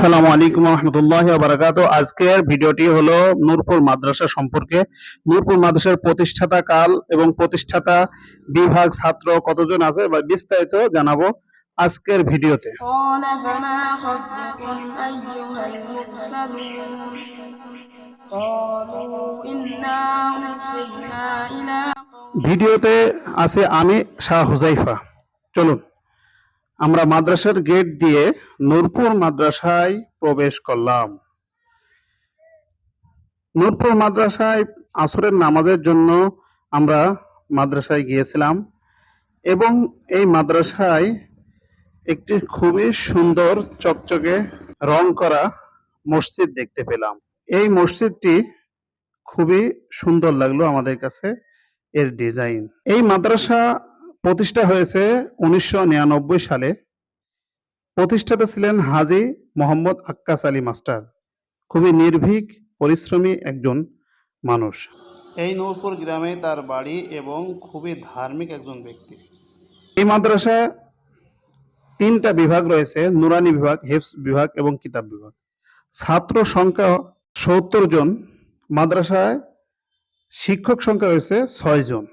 আসসালামু আলাইকুম রহমতুল্লাহ বারাকাত আজকের ভিডিওটি হলো নূরপুর মাদ্রাসা সম্পর্কে। নূরপুর মাদ্রাসার প্রতিষ্ঠাতা কাল এবং প্রতিষ্ঠাতা বিভাগ ছাত্র কতজন আছে বা বিস্তারিত জানাব আজকের ভিডিওতে। ভিডিওতে আছে আমি শাহ হুজাইফা চলুন। আমরা মাদ্রাসার গেট দিয়ে নূরপুর মাদ্রাসায় প্রবেশ করলাম। নূরপুর মাদ্রাসায় আসরের নামাজের জন্য আমরা মাদ্রাসায় গিয়েছিলাম এবং এই মাদ্রাসায় একটি খুবই সুন্দর চকচকে রং করা মসজিদ দেখতে পেলাম। এই মসজিদটি খুবই সুন্দর লাগল আমাদের কাছে এর ডিজাইন এই মাদ্রাসা প্রতিষ্ঠা হয়েছে উনিশশো নিরানব্বই সালে। প্রতিষ্ঠাতা ছিলেন হাজি মোহাম্মদ আক্কাস আলী মাস্টার। খুবই নির্ভীক পরিশ্রমী একজন মানুষ। এই নূরপুর গ্রামে তার বাড়ি এবং খুবই ধার্মিক একজন ব্যক্তি। এই মাদ্রাসা তিনটা বিভাগ রয়েছে নুরানি বিভাগ হেফস বিভাগ এবং কিতাব বিভাগ। ছাত্র সংখ্যা সত্তর জন মাদ্রাসায় শিক্ষক সংখ্যা রয়েছে ছয় জন।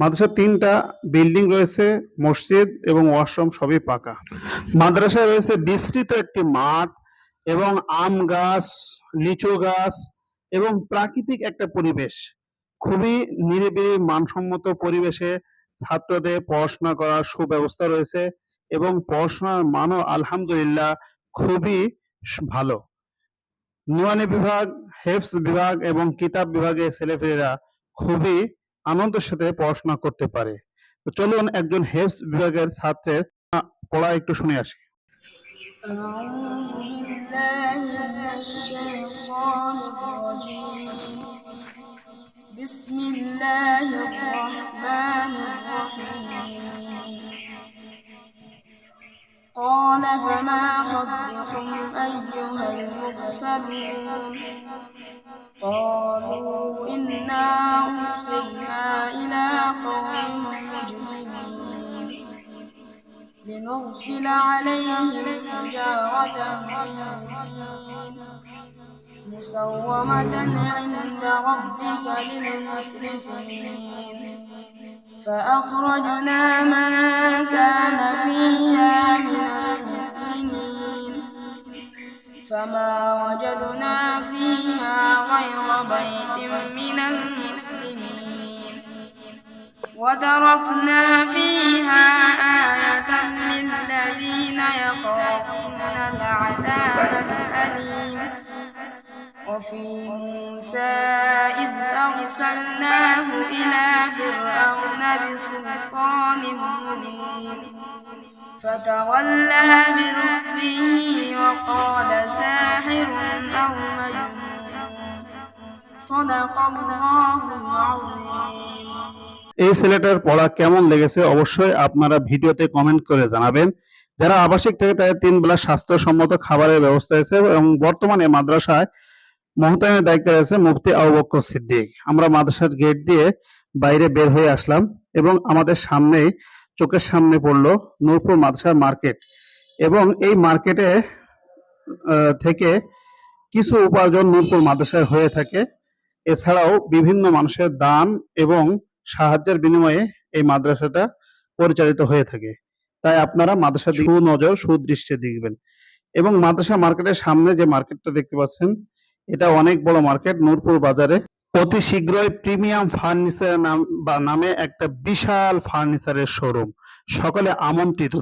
মাদ্রাসার তিনটা বিল্ডিং রয়েছে, মসজিদ এবং ওয়াশরুম সবই পাকা। মাদ্রাসায় রয়েছে বিস্তৃত একটি মাঠ এবং আম গাছ, লিচু গাছ এবং প্রাকৃতিক একটা পরিবেশ। খুবই নিরিবিলি, মানসম্মত পরিবেশে ছাত্রদের পড়াশোনা করার সুব্যবস্থা রয়েছে এবং পড়াশোনার মানও আলহামদুলিল্লাহ খুবই ভালো। নুয়ানি বিভাগ হেফস বিভাগ এবং কিতাব বিভাগের ছেলেপেলেরা খুবই আনন্দের সাথে পড়াশোনা করতে পারে তো চলুন একজন হেফস বিভাগের ছাত্রের আহ, পড়া একটু শুনে আসি أعوذ بالله من الشيطان الرجيم بسم الله الرحمن الرحيم قال فما خطبكم أيها المرسلون قالوا إنا أرسلنا لنرسل عليهم حجارة مسومة عند ربك للمسرفين. فأخرجنا من كان فيها من المؤمنين فما وجدنا فيها غير بيت من المسلمين وتركنا فيها آية للذين يخافون العذاب الأليم وفي موسى إذ أرسلناه إلى فرعون بسلطان مبين فتولى بركبه وقال ساحر أو مجنون صدق الله العظيم এই ছেলেটার পড়া কেমন লেগেছে অবশ্যই আপনারা ভিডিওতে কমেন্ট করে জানাবেন। যারা আবাসিক থেকে, তাদের তিন বেলা স্বাস্থ্যসম্মত খাবারের ব্যবস্থা আছে এবং বর্তমানে মাদ্রাসায় মহতামের দায়িত্বে রয়েছে মুফতি আবু সিদ্দিক। আমরা মাদ্রাসার গেট দিয়ে বাইরে বের হয়ে আসলাম এবং আমাদের সামনেই চোখের সামনে পড়ল নূরপুর মাদ্রাসার মার্কেট এবং এই মার্কেটে থেকে কিছু উপার্জন নূরপুর মাদ্রাসায় হয়ে থাকে। এছাড়াও বিভিন্ন মানুষের দান এবং সাহায্যের বিনিময়ে এই মাদ্রাসাটা পরিচালিত হয়ে থাকে। তাই আপনারা মাদ্রাসা সুনজর, সুদৃষ্টি দেখবেন। এবং মাদ্রাসা মার্কেটের সামনে যে মার্কেটটা দেখতে পাচ্ছেন, এটা অনেক বড় মার্কেট, নূরপুর বাজারে। অতি শীঘ্রই প্রিমিয়াম ফার্নিচার নাম বা নামে একটা বিশাল ফার্নিচারের শোরুম। সকলে আমন্ত্রিত।